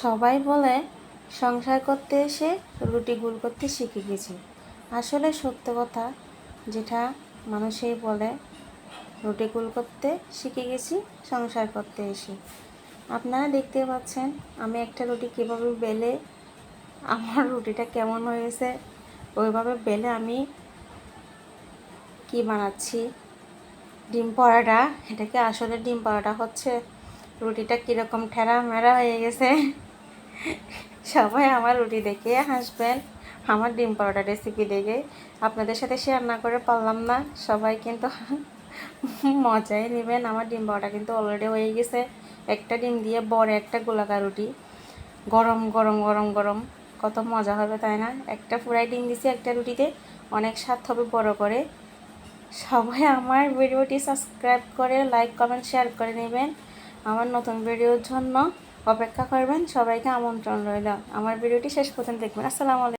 সবাই বলে সংসার করতে এসে রুটি গুল করতে শিখে গেছি। আসলে সত্য কথা, যেটা মানুষেই বলে, রুটি গুল করতে শিখে গেছি, সংসার করতে এসে। আপনারা দেখতে পাচ্ছেন আমি একটা রুটি কীভাবে বেলে, আমার রুটিটা কেমন হয়েছে, ওইভাবে বেলে আমি কি বানাচ্ছি, ডিম পরাটা এটাকে আসলে ডিম পরাটা হচ্ছে, রুটিটা কীরকম ঠেরা মেরা হয়ে গেছে। সবাই আমার রুটি দেখে হাসবেন, আমার ডিম পরোটা রেসিপি দেখে। আপনাদের সাথে শেয়ার না করে পারলাম না। সবাই কিন্তু মজাই নেবেন। আমার ডিম পরোটা কিন্তু অলরেডি হয়ে গেছে। একটা ডিম দিয়ে বড় একটা গোলাকার রুটি। গরম গরম গরম গরম। কত মজা হবে, তাই না? একটা ফুরাই ডিম দিছি একটা রুটিতে। অনেক স্বাদ হবে বড় করে। সবাই আমার ভিডিওটি সাবস্ক্রাইব করে লাইক কমেন্ট শেয়ার করে নেবেন। আমার নতুন ভিডিওর জন্য। অপেক্ষা করবেন সবাইকে আমন্ত্রণ রইল। আমার ভিডিওটি শেষ পর্যন্ত দেখবেন। আসসালামু আলাইকুম।